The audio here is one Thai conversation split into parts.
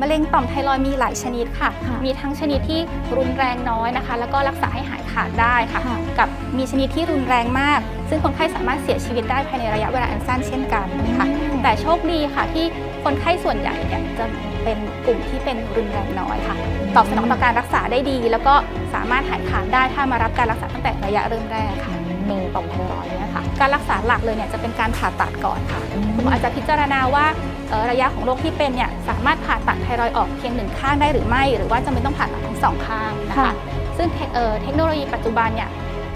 มะเร็งต่อมไทรอยด์มีหลายชนิดค่ะ ค่ะมีทั้งชนิดที่รุนแรงน้อยนะคะ แล้วก็รักษาให้หายขาดได้ค่ะ ค่ะ กับมีชนิดที่รุนแรงมาก ซึ่งคนไข้สามารถเสียชีวิตได้ภายในระยะเวลาอันสั้นเช่นกันค่ะ แต่โชคดีค่ะที่คนไข้ส่วนใหญ่เนี่ยจะเป็นกลุ่มที่เป็นรุนแรงน้อยค่ะ ตอบสนองต่อการรักษาได้ดี แล้วก็สามารถหายขาดได้ถ้ามารับการรักษาตั้งแต่ระยะเริ่มแรกค่ะ มีต่อมไทรอยด์เนี่ยค่ะ การรักษาหลักเลยเนี่ยจะเป็นการผ่าตัดก่อนค่ะคุณหมออาจจะพิจารณาว่าเอ่อระยะของโรคที่เป็นเนี่ยสามารถผ่าตัดไทรอยด์ออกเพียงหนึ่งข้างได้หรือไม่ หรือว่าจะไม่ต้องผ่าตัดทั้งสองข้างนะคะค่ะซึ่งเทคเอ่อเทคโนโลยีปัจจุบันเนี่ย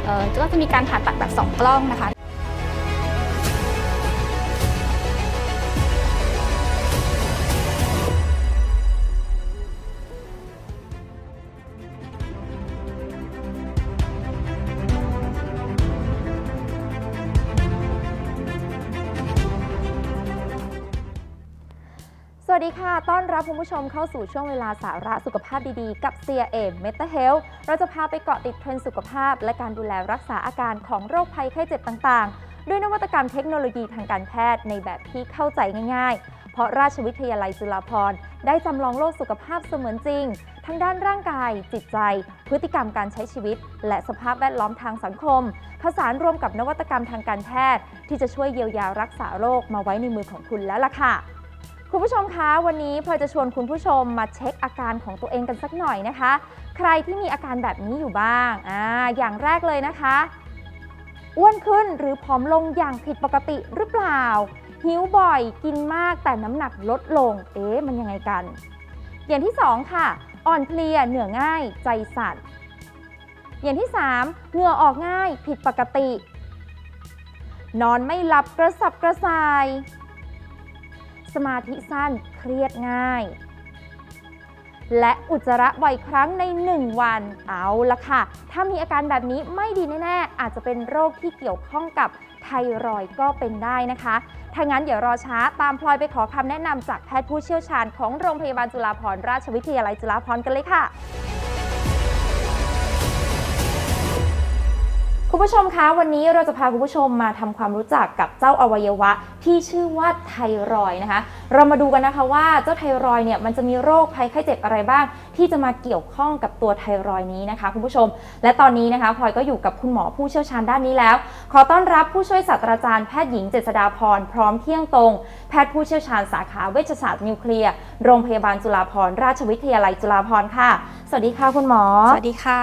เอ่อก็จะมีการผ่าตัดแบบสองกล้องนะคะ สวัสดีค่ะ ต้อนรับคุณผู้ชมเข้าสู่ช่วงเวลาสาระสุขภาพดีๆ กับ CRM m e t a Health เราจะพาไปเกาะติดเทรนด์สุขภาพ และการดูแลรักษาอาการของโรคภัยไข้เจ็บต่างๆ ด้วยนวัตกรรมเทคโนโลยีทางการแพทย์ในแบบที่เข้าใจง่ายๆ เพราะราชวิทยาลัยจุฬาภรณ์ได้จำลองโลกสุขภาพเสมือนจริง ทั้งด้านร่างกาย จิตใจ พฤติกรรมการใช้ชีวิต และสภาพแวดล้อมทางสังคม ผสานรวมกับนวัตกรรมทางการแพทย์ ที่จะช่วยเยียวยารักษาโรคมาไว้ในมือของคุณแล้วล่ะค่ะ คุณผู้ชมคะวันนี้พลอยจะชวนคุณผู้ชมมาเช็คอาการของตัวเองกันสักหน่อยนะคะ ใครที่มีอาการแบบนี้อยู่บ้างอ่าอย่างแรกเลยนะคะ อ้วนขึ้นหรือผอมลงอย่างผิดปกติหรือเปล่า หิวบ่อยกินมากแต่น้ำหนักลดลง เอ๊ะมันยังไงกัน อย่างที่2ค่ะ อ่อนเพลียเหนื่อยง่ายใจสั่นอย่างที่ 3เหงื่อออกง่ายผิดปกติ นอนไม่หลับกระสับกระส่าย สมาธิสั้นเครียดง่าย และอุจจาระบ่อยครั้งใน 1 วันเอาละค่ะ ถ้ามีอาการแบบนี้ไม่ดีแน่ๆ อาจจะเป็นโรคที่เกี่ยวข้องกับไทรอยก็เป็นได้นะคะถ้างั้นเดี๋ยวรอช้าตามพลอยไปขอคำแนะนำจากแพทย์ผู้เชี่ยวชาญของโรงพยาบาลจุฬาภรณราชวิทยาลัยจุฬาภรณ์กันเลยค่ะ คุณผู้ชมคะวันนี้เราจะพาคุณผู้ชมมาทำความรู้จักกับเจ้าอวัยวะ ที่ชื่อว่าไทรอยด์นะคะ เรามาดูกันนะคะว่าเจ้าไทรอยด์เนี่ยมันจะมีโรคภัยไข้เจ็บอะไรบ้าง ที่จะมาเกี่ยวข้องกับตัวไทรอยด์นี้นะคะคุณผู้ชม และตอนนี้นะคะพลอยก็อยู่กับคุณหมอผู้เชี่ยวชาญด้านนี้แล้ว ขอต้อนรับผู้ช่วยศาสตราจารย์แพทย์หญิงเจษฎาพรพร้อมเที่ยงตรง แพทย์ผู้เชี่ยวชาญสาขาเวชศาสตร์นิวเคลียร์โรงพยาบาลจุฬาภรณราชวิทยาลัยจุฬาภรณ์ค่ะ สวัสดีค่ะคุณหมอ สวัสดีค่ะ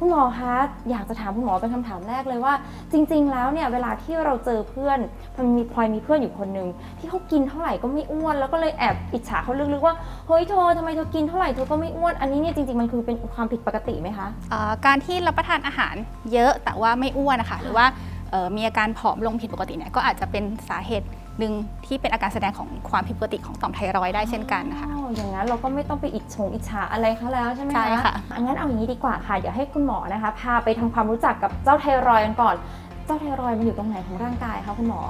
คุณหมอคะอยากจะถามคุณหมอเป็นคำถามแรกเลยว่า จริง ๆ แล้วเนี่ยเวลาที่เราเจอเพื่อนพลอยมีพลอยมีเพื่อนอยู่คนหนึ่งที่เขากินเท่าไหร่ก็ไม่อ้วน แล้วก็เลยแอบอิจฉาเขาลึกๆว่าเฮ้ยเธอทำไมเธอกินเท่าไหร่เธอก็ไม่อ้วน อันนี้เนี่ยจริงๆมันคือเป็นความผิดปกติไหมคะเอ่อการที่รับประทานอาหารเยอะแต่ว่าไม่อ้วนนะคะหรือว่าเอ่อมีอาการผอมลงผิดปกติเนี่ยก็อาจจะเป็นสาเหตุหนึ่งที่เป็นอาการแสดงของความผิดปกติของต่อมไทรอยด์ได้เช่นกันนะคะอ๋ออย่างนั้นเราก็ไม่ต้องไปอิจฉงอิจฉาอะไรเขาแล้วใช่ไหมใช่ค่ะอังั้นเอาอย่างนี้ดีกว่าค่ะ เดี๋ยวให้คุณหมอนะคะ พาไปทำความรู้จักกับเจ้าไทรอยด์กันก่อน เจ้าไทรอยด์มันอยู่ตรงไหนของร่างกายคะคุณหมอ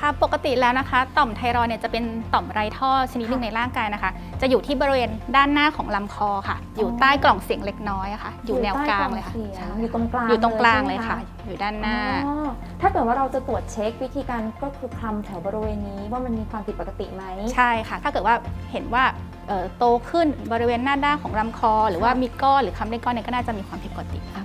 ค่ะปกติแล้วนะคะ ต่อมไทรอยด์เนี่ยจะเป็นต่อมไรท่อชนิดหนึ่งในร่างกายนะคะ จะอยู่ที่บริเวณด้านหน้าของลำคอค่ะ อยู่ใต้กล่องเสียงเล็กน้อยอะค่ะ อยู่แนวกลางเลยค่ะอยู่ใต้กล่องเสียงใช่อยู่ตรงกลางอยู่ตรงกลางใช่เลไหมยค่ะ อยู่ด้านหน้า อ๋อถ้าเกิดว่าเราจะตรวจเช็ควิธีการก็คือคลำแถวบริเวณนี้ว่ามันมีความผิดปกติไหม ใช่ค่ะ ถ้าเกิดว่าเห็นว่าเอ่อโตขึ้นบริเวณหน้าด้านของลำคอ หรือว่ามีก้อนหรือคำเล็กก้อนเนี่ยก็น่าจะมีความผิดปกติ อ๋อ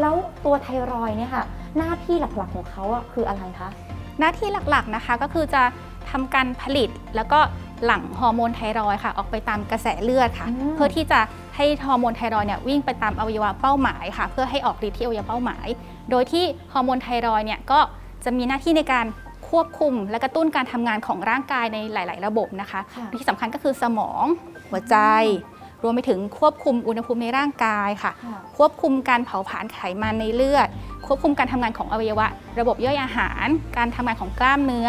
แล้วตัวไทรอยด์เนี่ยค่ะ หน้าที่หลักๆของเขาอะคืออะไรคะ หน้าที่หลักๆนะคะก็คือจะทำการผลิตแล้วก็หลั่งฮอร์โมนไทรอยด์ค่ะ ออกไปตามกระแสเลือดค่ะอืมเพื่อที่จะให้ฮอร์โมนไทรอยด์เนี่ยวิ่งไปตามอวัยวะเป้าหมายค่ะ เพื่อให้ออกฤทธิ์ที่อวัยวะเป้าหมาย โดยที่ฮอร์โมนไทรอยด์เนี่ยก็จะมีหน้าที่ในการควบคุม และกระตุ้นการทำงานของร่างกายในหลาย ๆ ระบบนะคะค่ะที่สำคัญก็คือสมอง หัวใจ รวมไปถึงควบคุมอุณหภูมิในร่างกายค่ะค่ะ ควบคุมการเผาผลาญไขมันในเลือด ควบคุมการทำงานของอวัยวะ ระบบย่อยอาหาร การทำงานของกล้ามเนื้อ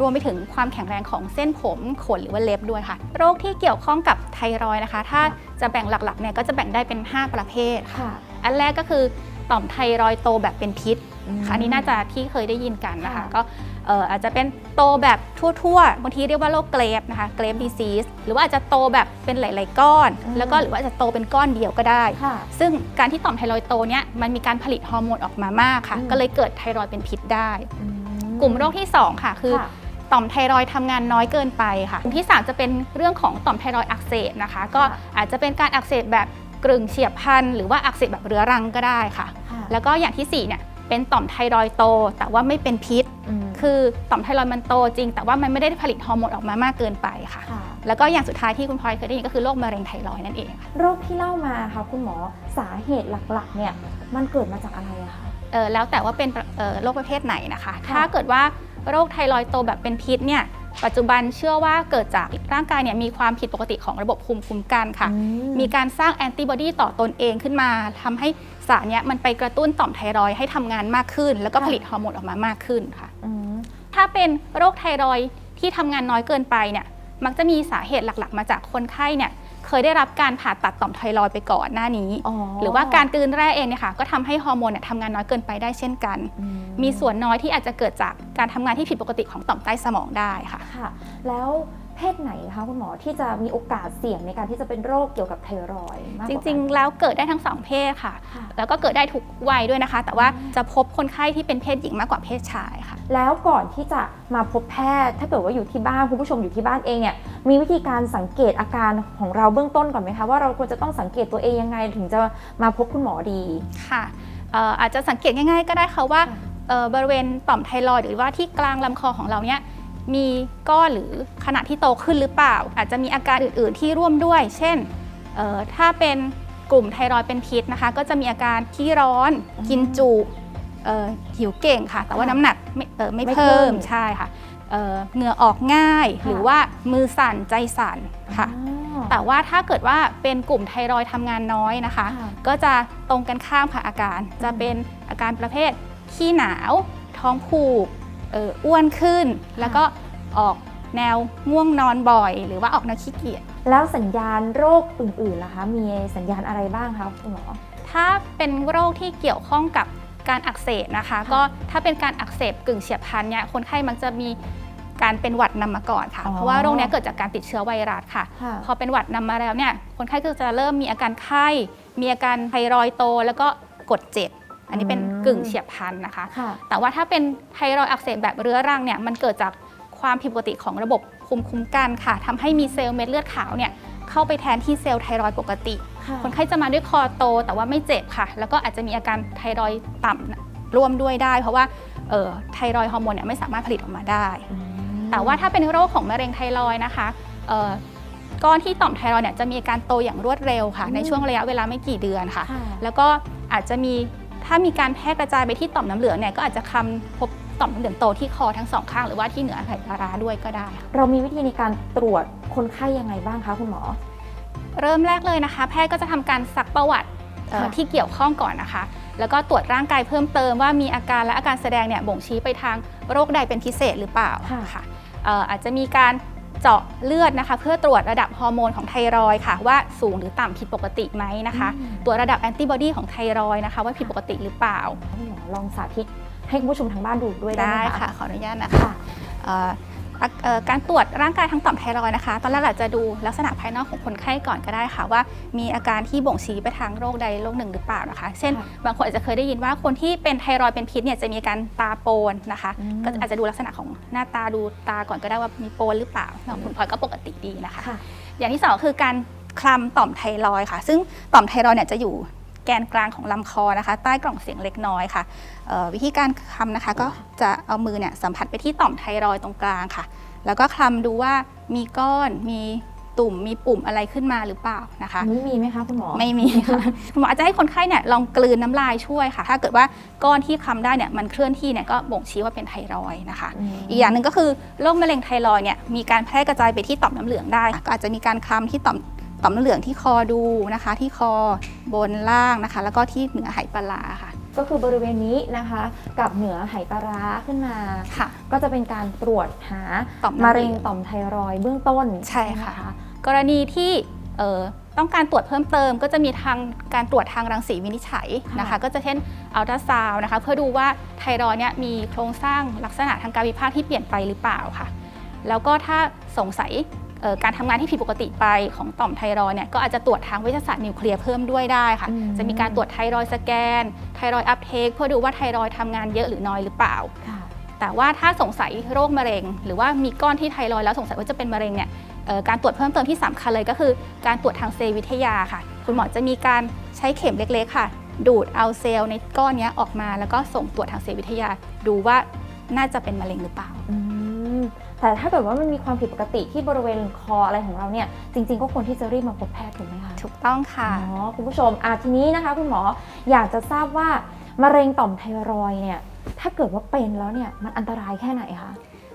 รวมไปถึงความแข็งแรงของเส้นผมขนหรือว่าเล็บด้วยค่ะ โรคที่เกี่ยวข้องกับไทรอยด์นะคะ ถ้าจะแบ่งหลักๆเนี่ยก็จะแบ่งได้เป็น 5 ประเภทค่ะค่ะอันแรกก็คือต่อมไทรอยด์โตแบบเป็นพิษ ค่ะอันนี้น่าจะที่เคยได้ยินกันนะคะ ค่ะ ก็เอ่ออาจจะเป็นโตแบบทั่วๆบางทีเรียกว่าโรคเกรฟนะคะเกรฟดีซีสหรือว่าอาจจะโตแบบเป็นหลาย ๆ ก้อน แล้วก็หรือว่าอาจจะโตเป็นก้อนเดียวก็ได้ ค่ะ ซึ่งการที่ต่อมไทรอยด์โตเนี่ยมันมีการผลิตฮอร์โมนออกมามากค่ะ อืม ก็เลยเกิดไทรอยด์เป็นพิษได้ อืกลุ่มโรคที่ 2 ค่ะ คือค่ะต่อมไทรอยด์ทำงานน้อยเกินไปค่ะอันที่ 3 จะเป็นเรื่องของต่อมไทรอยด์อักเสบนะคะ ก็ค่ะ อาจจะเป็นการอักเสบแบบกรึ่งเฉียบพลันหรือว่าอักเสบแบบเรื้อรังก็ได้ค่ะ ค่ะ แล้วก็อย่างที่4เนี่ย เป็นต่อมไทรอยด์โต แต่ว่าไม่เป็นพิษมคือต่อมไทรอยด์มันโตจริง แต่ว่ามันไม่ได้ผลิตฮอร์โมนออกมามากเกินไปค่ะค่ะ แล้วก็อย่างสุดท้ายที่คุณพลอยเคยได้ยินก็คือโรคมะเร็งไทรอยด์นั่นเองค่ะโรคที่เล่ามาค่ะคุณหมอสาเหตุหลักๆเนี่ยมันเกิดมาจากอะไรอะคะเออแล้วแต่ว่าเป็นเอ่อโรคประเภทไหนนะคะค่ะถ้าเกิดว่าโรคไทรอยด์โตแบบเป็นพิษเนี่ย ปัจจุบันเชื่อว่าเกิดจากร่างกายเนี่ยมีความผิดปกติของระบบภูมิคุ้มกันค่ะอืมีการสร้างแอนติบอดีต่อตนเองขึ้นมาทำให้สารเนี้ยมันไปกระตุ้นต่อมไทรอยด์ให้ทำงานมากขึ้น แล้วก็ผลิตฮอร์โมนออกมามากขึ้นค่ะอืมถ้าเป็นโรคไทรอยด์ที่ทำงานน้อยเกินไปเนี่ยมักจะมีสาเหตุหลักๆ มาจากคนไข้เนี่ย เคยได้รับการผ่าตัดต่อมไทรอยด์ไปก่อนหน้านี้อ๋อหรือว่าการกลืนแร่เองเนี่ยค่ะก็ทำให้ฮอร์โมนเนี่ยทำงานน้อยเกินไปได้เช่นกันอืมีส่วนน้อยที่อาจจะเกิดจากการทำงานที่ผิดปกติของต่อมใต้สมองได้ค่ะค่ะ แล้ว เพศไหนคะคุณหมอที่จะมีโอกาสเสี่ยงในการที่จะเป็นโรคเกี่ยวกับไทรอยด์มากกจว่ากันริง ๆ แล้วเกิดได้ทั้งสองเพศค่ะ ค่ะ แล้วก็เกิดได้ทุกวัยด้วยนะคะ แต่ว่าจะพบคนไข้ที่เป็นเพศหญิงมากกว่าเพศชายค่ะ แล้วก่อนที่จะมาพบแพทย์ ถ้าเกิดว่าอยู่ที่บ้านคุณผู้ชมอยู่ที่บ้านเองเนี่ยมีวิธีการสังเกตอาการของเราเบื้องต้นก่อนไหมคะว่าเราควรจะต้องสังเกตตัวเองยังไงถึงจะมาพบคุณหมอดี ค่ะเอ่ออาจจะสังเกตง่ายๆ ก็ได้ค่ะว่าค่ะเอ่อบริเวณต่อมไทรอยด์หรือว่าที่กลางลำคอของเราเนี่ย มีก้อนหรือขนาดที่โตขึ้นหรือเปล่า อาจจะมีอาการอื่น ๆ ที่ร่วมด้วย เช่นเอ่อถ้าเป็นกลุ่มไทรอยด์เป็นพิษนะคะ ก็จะมีอาการที่ร้อนอืมกินจุเอ่อหิวเก่งค่ะ แต่ว่าค่ะน้ำหนักไม่เอ่อไม่ไม่เพิ่ขึ้มนใช่ค่ะเอ่อเหงื่อออกง่ายค่ะหรือว่ามือสั่นใจสั่นค่ะอ๋อแต่ว่าถ้าเกิดว่าเป็นกลุ่มไทรอยด์ทำงานน้อยนะคะค่ะก็จะตรงกันข้ามค่ะอาการ จะเป็นอาการประเภทขี้หนาว ท้องผูกเอ่ออ้วนขึ้น แล้วก็ออกแนวง่วงนอนบ่อย หรือว่าออกแนวขี้เกียจแล้วสัญญาณโรคอื่นๆล่ะคะมีสัญญาณอะไรบ้างคะคุณหมอถ้าเป็นโรคที่เกี่ยวข้องกับการอักเสบนะคะ ก็ถ้าเป็นการอักเสบกึ่งเฉียบพลันเนี่ยคนไข้มักจะมีการเป็นหวัดนำมาก่อนค่ะอ๋อเพราะว่าโรคเนี้ยเกิดจากการติดเชื้อไวรัสค่ะค่ะพอเป็นหวัดนำมาแล้วเนี่ยคนไข้ก็จะเริ่มมีอาการไข้ มีอาการไทรอยด์โต แล้วก็กดเจ็บ อันนี้เป็นอืมกึ่งเฉียบพลันนะคะค่ะแต่ว่าถ้าเป็นไทรอยด์อักเสบแบบเรื้อรังเนี่ยมันเกิดจากความผิดปกติของระบบภูมิคุ้มกันค่ะทำให้มีเซลล์เม็ดเลือดขาวเนี่ยเข้าไปแทนที่เซลล์ไทรอยด์ปกติค่ะคนไข้จะมาด้วยคอโต แต่ว่าไม่เจ็บค่ะ แล้วก็อาจจะมีอาการไทรอยด์ต่ำร่วมด้วยได้ เพราะว่าเอ่อไทรอยด์ฮอร์โมนเนี่ยไม่สามารถผลิตออกมาได้อืมแต่ว่าถ้าเป็นโรคของมะเร็งไทรอยด์นะคะเอ่อก้อนที่ต่อมไทรอยด์เนี่ยจะมีอาการโตอย่างรวดเร็วค่ะอืมในช่วงระยะเวลาไม่กี่เดือนค่ะค่ะแล้วก็อาจจะมี ถ้ามีการแพร่กระจายไปที่ต่อมน้ำเหลืองเนี่ยก็อาจจะคำพบต่อมน้ำเหลืองโตที่คอทั้งสองข้างหรือว่าที่เหนือไหปลาร้าด้วยก็ได้ค่ะเรามีวิธีในการตรวจคนไข้ยังไงบ้างคะคุณหมอ เริ่มแรกเลยนะคะ แพทย์ก็จะทำการซักประวัติเอ่อค่ะที่เกี่ยวข้องก่อนนะคะ แล้วก็ตรวจร่างกายเพิ่มเติมว่ามีอาการและอาการแสดงเนี่ยบ่งชี้ไปทางโรคใดเป็นพิเศษหรือเปล่าค่ะค่ะเอ่ออาจจะมีการ เจาะเลือดนะคะ เพื่อตรวจระดับฮอร์โมนของไทรอยด์ค่ะ ว่าสูงหรือต่ำผิดปกติไหมนะคะอืมตรวจระดับแอนติบอดีของไทรอยด์นะคะ ว่าผิดปกติหรือเปล่าคุณหมอลองสาธิตให้คุณผู้ชมทางบ้านดูด้วยได้ได้ไหมค่ะ ขออนุญาตนะคะค่ะเอ่ออะเอ่อ การตรวจร่างกายทั้งต่อมไทรอยด์นะคะ ตอนแรกเราจะดูลักษณะภายนอกของคนไข้ก่อนก็ได้ค่ะ ว่ามีอาการที่บ่งชี้ไปทางโรคใดโรคหนึ่งหรือเปล่านะคะ เช่นค่ะบางคนอาจจะเคยได้ยินว่าคนที่เป็นไทรอยด์เป็นพิษเนี่ยจะมีอาการตาโปนนะคะอืมก็อาจจะดูลักษณะของหน้าตาดูตาก่อนก็ได้ว่ามีโปนหรือเปล่าของคุณพลอยก็ปกติดีนะคะค่ะอย่างที่สองคือการคลำต่อมไทรอยด์ค่ะ ซึ่งต่อมไทรอยด์เนี่ยจะอยู่ แกนกลางของลำคอนะคะ ใต้กล่องเสียงเล็กน้อยค่ะเอ่อวิธีการคลำนะคะก็จะเอามือเนี่ยสัมผัสไปที่ต่อมไทรอยด์ตรงกลางค่ะ แล้วก็คลำดูว่ามีก้อนมีตุ่มมีปุ่มอะไรขึ้นมาหรือเปล่านะคะอันนี้มีไหมคะคุณหมอไม่มีค่ะคุณหมออาจจะให้คนไข้เนี่ยลองกลืนน้ำลายช่วยค่ะ ถ้าเกิดว่าก้อนที่คลำได้เนี่ยมันเคลื่อนที่เนี่ยก็บ่งชี้ว่าเป็นไทรอยด์นะคะอืมอีกอย่างหนึ่งก็คือโรคมะเร็งไทรอยด์เนี่ยมีการแพร่กระจายไปที่ต่อมน้ำเหลืองได้ ก็อาจจะมีการคลำที่ต่อม ต่อมน้ำเหลืองที่คอดูนะคะ ที่คอบนล่างนะคะ แล้วก็ที่เหนือไหปลาร้าค่ะ ก็คือบริเวณนี้นะคะ กับเหนือไหปลาร้าขึ้นมา ค่ะ ก็จะเป็นการตรวจหาต่อมน้ำมะเหลืเร็องงต่อมไทรอยด์เบื้องต้นใช่ค่ะไหมกรณีที่เอ่อต้องการตรวจเพิ่มเติม ก็จะมีทางการตรวจทางรังสีวินิจฉัยนะคะ ก็จะเช่นอัลตราซาวนะคะ เพื่อดูว่าไทรอยด์เนี่ยมีโครงสร้างลักษณะทางการวิภาคที่เปลี่ยนไปหรือเปล่าค่ะ แล้วก็ถ้าสงสัยเอ่อ การทำงานที่ผิดปกติไปของต่อมไทรอยด์เนี่ยก็อาจจะตรวจทางวิทยาศาสตร์นิวเคลียร์เพิ่มด้วยได้ค่ะอืมจะมีการตรวจไทรอยด์สแกน ไทรอยด์อัพเทคเพื่อดูว่าไทรอยด์ทำงานเยอะหรือน้อยหรือเปล่าค่ะแต่ว่าถ้าสงสัยโรคมะเร็ง หรือว่ามีก้อนที่ไทรอยด์แล้วสงสัยว่าจะเป็นมะเร็งเนี่ยเอ่อการตรวจเพิ่มเติมที่สำคัญเลยก็คือการตรวจทางเซลล์วิทยาค่ะ คุณหมอจะมีการใช้เข็มเล็กๆค่ะ ดูดเอาเซลล์ในก้อนเนี้ยออกมา แล้วก็ส่งตรวจทางเซลล์วิทยา ดูว่าน่าจะเป็นมะเร็งหรือเปล่าอืม แต่ถ้าเกิดว่ามันมีความผิดปกติที่บริเวณคออะไรของเราเนี่ยจริง ๆ ก็ควรที่จะรีบมาพบแพทย์ถูกไหมคะถูกต้องค่ะอ๋อคุณผู้ชมอาทีนี้นะคะ คุณหมออยากจะทราบว่ามะเร็งต่อมไทรอยด์เนี่ยถ้าเกิดว่าเป็นแล้วเนี่ยมันอันตรายแค่ไหนคะ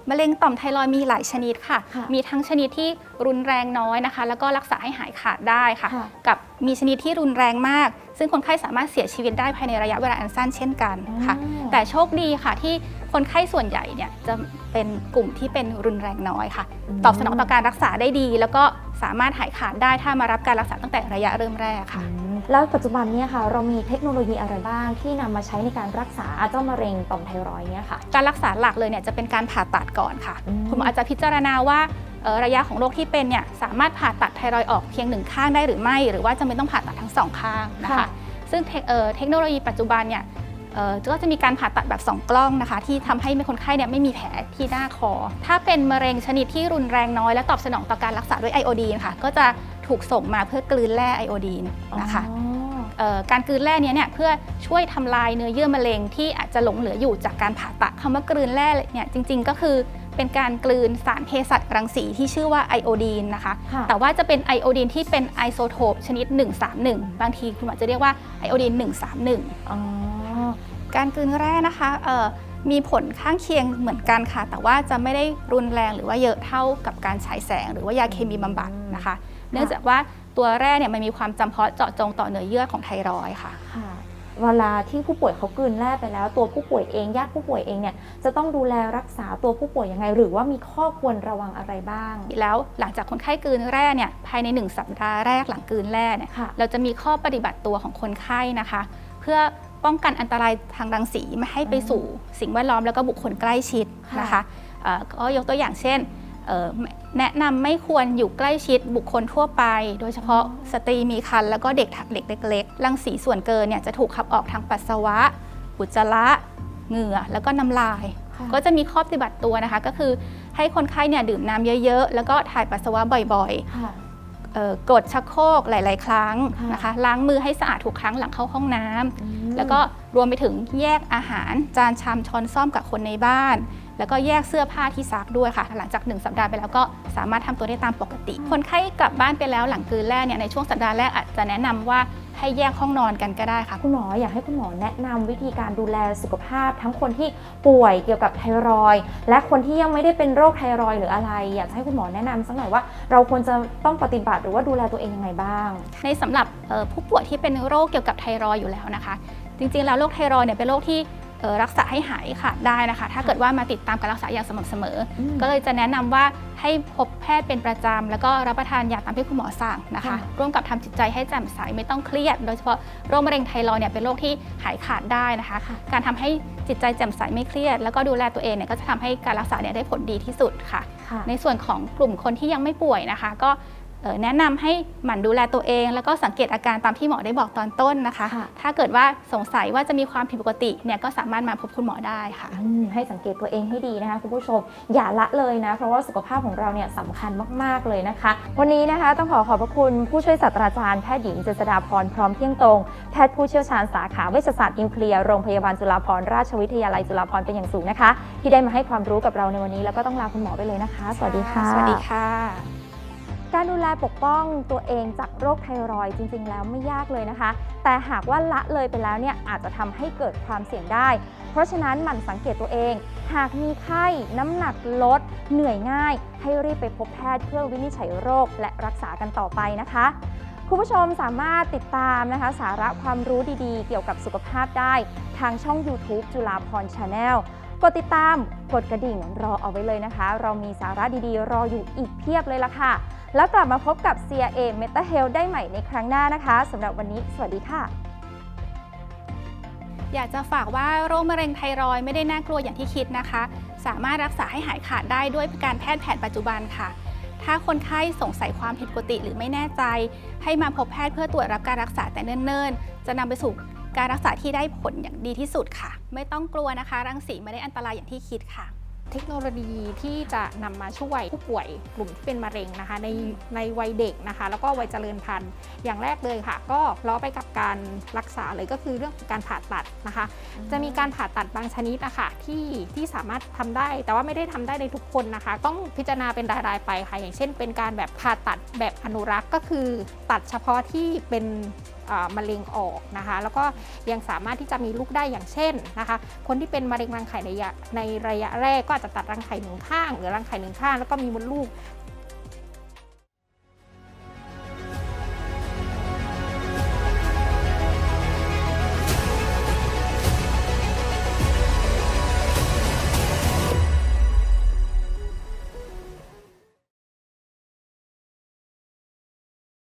มะเร็งต่อมไทรอยด์มีหลายชนิดค่ะค่ะ มีทั้งชนิดที่รุนแรงน้อยนะคะ แล้วก็รักษาให้หายขาดได้ค่ะค่ะ กับมีชนิดที่รุนแรงมาก ซึ่งคนไข้สามารถเสียชีวิตได้ภายในระยะเวลาอันสั้นเช่นกันค่ะอ๋อแต่โชคดีค่ะที่ คนไข้ส่วนใหญ่เนี่ยจะเป็นกลุ่มที่เป็นรุนแรงน้อยค่ะ ตอบสนองต่อการรักษาได้ดี แล้วก็สามารถหายขาดได้ถ้ามารับการรักษาตั้งแต่ระยะเริ่มแรกค่ะอืมแล้วปัจจุบันเนี่ยค่ะเรามีเทคโนโลยีอะไรบ้างที่นำมาใช้ในการรักษาเจ้ามะเร็งต่อมไทรอยด์เนี่ยค่ะ การรักษาหลักเลยเนี่ยจะเป็นการผ่าตัดก่อนค่ะอืมคุณหมออาจจะพิจารณาว่าเอ่อระยะของโรคที่เป็นเนี่ยสามารถผ่าตัดไทรอยด์ออกเพียงหนึ่งข้างได้หรือไม่ หรือว่าจะไม่ต้องผ่าตัดทั้งสองข้างนะคะค่ะซึ่งเทคเอ่อเทคโนโลยีปัจจุบันเนี่ยเอ่อ ก็จะมีการผ่าตัดแบบสองกล้องนะคะ ที่ทำให้คนไข้เนี่ยไม่มีแผลที่หน้าคอ ถ้าเป็นมะเร็งชนิดที่รุนแรงน้อย และตอบสนองต่อการรักษาด้วยไอโอดีนค่ะ ก็จะถูกส่งมาเพื่อกลืนแร่ไอโอดีนนะคะอ๋อเอ่อการกลืนแร่เนี้เนี่ยเพื่อช่วยทำลายเนื้อเยื่อมะเร็งที่อาจจะหลงเหลืออยู่จากการผ่าตัดคำว่ากลืนแร่เนี่ยจริง ๆ ก็คือเป็นการกลืนสารเภสัชรังสีที่ชื่อว่าไอโอดีนนะคะค่ะแต่ว่าจะเป็นไอโอดีนที่เป็นไอโซโทปชนิด 131 บางทีคุณหมอจะเรียกว่าไอโอดีน131อ๋อ การกลืนแร่นะคะเอ่อมีผลข้างเคียงเหมือนกันค่ะ แต่ว่าจะไม่ได้รุนแรงหรือว่าเยอะเท่ากับการฉายแสง หรือว่ายาเคมีบำบัดนะคะ เนื่องจากว่าตัวแร่เนี่ยมันมีความจำเพาะเจาะจงต่อเนื้อเยื่อของไทรอยด์ค่ะค่ะ เวลาที่ผู้ป่วยเขากลืนแร่ไปแล้ว ตัวผู้ป่วยเองญาติผู้ป่วยเองเนี่ยจะต้องดูแลรักษาตัวผู้ป่วยยังไง หรือว่ามีข้อควรระวังอะไรบ้าง แล้วหลังจากคนไข้กลืนแร่เนี่ยภายใน 1 สัปดาห์แรกหลังกลืนแร่เนี่ยค่ะเราจะมีข้อปฏิบัติตัวของคนไข้นะคะ เพื่อ ป้องกันอันตรายทางรังสีไม่ให้ไปสู่สิ่งแวดล้อมแล้วก็บุคคลใกล้ชิดนะคะเอ่อก็ยกตัวอย่างเช่นเอ่อแนะนำไม่ควรอยู่ใกล้ชิดบุคคลทั่วไป โดยเฉพาะสตรีมีครรภ์แล้วก็เด็กเด็กเล็กๆรังสีส่วนเกินเนี่ยจะถูกขับออกทางปัสสาวะอุจจาระเหงื่อแล้วก็น้ำลายค่ะก็จะมีข้อปฏิบัติตัวนะคะ ก็คือให้คนไข้เนี่ยดื่มน้ำเยอะๆ แล้วก็ถ่ายปัสสาวะบ่อยค่ะๆเอ่อกดชักโครกหลาย ๆ ครั้งค่ะนะคะ ล้างมือให้สะอาดทุกครั้งหลังเข้าห้องน้ำอืม แล้วก็รวมไปถึงแยกอาหารจานชามช้อนซ่อมกับคนในบ้าน แล้วก็แยกเสื้อผ้าที่ซักด้วยค่ะ หลังจาก 1 สัปดาห์ไปแล้วก็สามารถทำตัวได้ตามปกติ คนไข้กลับบ้านไปแล้วหลังกลืนแรกเนี่ยในช่วงสัปดาห์แรกอาจจะแนะนำว่าให้แยกห้องนอนกันก็ได้ค่ะ คุณหมออยากให้คุณหมอแนะนำวิธีการดูแลสุขภาพ ทั้งคนที่ป่วยเกี่ยวกับไทรอยด์และคนที่ยังไม่ได้เป็นโรคไทรอยด์หรืออะไร อยากจะให้คุณหมอแนะนำสักหน่อยว่า เราควรจะต้องปฏิบัติหรือว่าดูแลตัวเองยังไงบ้าง ในสำหรับเอ่อผู้ป่วยที่เป็นโรคเกี่ยวกับไทรอยด์อยู่แล้วนะคะ จริงๆ แล้วโรคไทรอยด์เนี่ยเป็นโรคที่เอ่อรักษาให้หายขาดได้นะคะ ถ้าเกิดว่ามาติดตามการรักษาอย่างสม่ำเสมออมก็เลยจะแนะนำว่าให้พบแพทย์เป็นประจำแล้วก็รับประทานยาตามที่คุณหมอสั่งนะคะค่ะร่วมกับทำจิตใจให้แจ่มใสไม่ต้องเครียด โดยเฉพาะโรคมะเร็งไทรอยด์เนี่ยเป็นโรคที่หายขาดได้นะคะค่ะการทำให้จิตใจแจ่มใสไม่เครียด แล้วก็ดูแลตัวเองเนี่ยก็จะทำให้การรักษาเนี่ยได้ผลดีที่สุดค่ะค่ะ ในส่วนของกลุ่มคนที่ยังไม่ป่วยนะคะ ก็เอ่อ แนะนำให้หมั่นดูแลตัวเอง แล้วก็สังเกตอาการตามที่หมอได้บอกตอนต้นนะคะค่ะถ้าเกิดว่าสงสัยว่าจะมีความผิดปกติเนี่ยก็สามารถมาพบคุณหมอได้ค่ะอืมให้สังเกตตัวเองให้ดีนะคะคุณผู้ชมอย่าละเลยนะ เพราะว่าสุขภาพของเราเนี่ยสำคัญมาก ๆ เลยนะคะ วันนี้นะคะต้องขอขอบพระคุณผู้ช่วยศาสตราจารย์แพทย์หญิงเจษฎาพรพร้อมเที่ยงตรงแพทย์ผู้เชี่ยวชาญสาขาเวชศาสตร์นิวเคลียร์โรงพยาบาลจุฬาภรณราชวิทยาลัยจุฬาภรณ์เป็นอย่างสูงนะคะ ที่ได้มาให้ความรู้กับเราในวันนี้แล้วก็ต้องลาคุณหมอไปเลยนะคะ สวัสดีค่ะ สวัสดีค่ะ การดูแลปกป้องตัวเองจากโรคไทรอยด์จริง ๆ แล้วไม่ยากเลยนะคะ แต่หากว่าละเลยไปแล้วเนี่ยอาจจะทำให้เกิดความเสี่ยงได้ เพราะฉะนั้นหมั่นสังเกตตัวเอง หากมีไข้ น้ำหนักลด เหนื่อยง่าย ให้รีบไปพบแพทย์เพื่อวินิจฉัยโรคและรักษากันต่อไปนะคะคุณผู้ชมสามารถติดตามนะคะ สาระความรู้ดีๆ เกี่ยวกับสุขภาพได้ ทางช่อง YouTube จุฬาพรชาแนล กดติดตาม กดกระดิ่งรอเอาไว้เลยนะคะ เรามีสาระดีๆ รออยู่อีกเพียบเลยล่ะค่ะ แล้วกลับมาพบกับ CIA Meta Health ได้ใหม่ในครั้งหน้านะคะสำหรับวันนี้ สวัสดีค่ะ อยากจะฝากว่าโรคมะเร็งไทรอยด์ไม่ได้น่ากลัวอย่างที่คิดนะคะ สามารถรักษาให้หายขาดได้ด้วยการแพทย์แผนปัจจุบันค่ะ ถ้าคนไข้สงสัยความผิดปกติหรือไม่แน่ใจ ให้มาพบแพทย์เพื่อตรวจรับการรักษาแต่เนิ่นๆ จะนำไปสู่ การรักษาที่ได้ผลอย่างดีที่สุดค่ะ ไม่ต้องกลัวนะคะ รังสีไม่ได้อันตรายอย่างที่คิดค่ะ เทคโนโลยีที่จะนำมาช่วยผู้ป่วยกลุ่มที่เป็นมะเร็งนะคะ ในในวัยเด็กนะคะ แล้วก็วัยเจริญพันธุ์อย่างแรกเลยค่ะ ก็ล้อไปกับการรักษาเลยก็คือเรื่องของการผ่าตัดนะคะ จะมีการผ่าตัดบางชนิดนะคะที่ที่สามารถทำได้ แต่ว่าไม่ได้ทำได้ในทุกคนนะคะ ต้องพิจารณาเป็นรายๆไปค่ะอย่างเช่น เป็นการแบบผ่าตัดแบบอนุรักษ์ก็คือ ตัดเฉพาะที่เป็น มะเร็งออกนะคะ แล้วก็ยังสามารถที่จะมีลูกได้อย่างเช่นนะคะ คนที่เป็นมะเร็งรังไข่ในระยะในระยะแรกก็อาจจะตัดรังไข่หนึ่งข้าง หรือรังไข่หนึ่งข้างแล้วก็มีมดลูก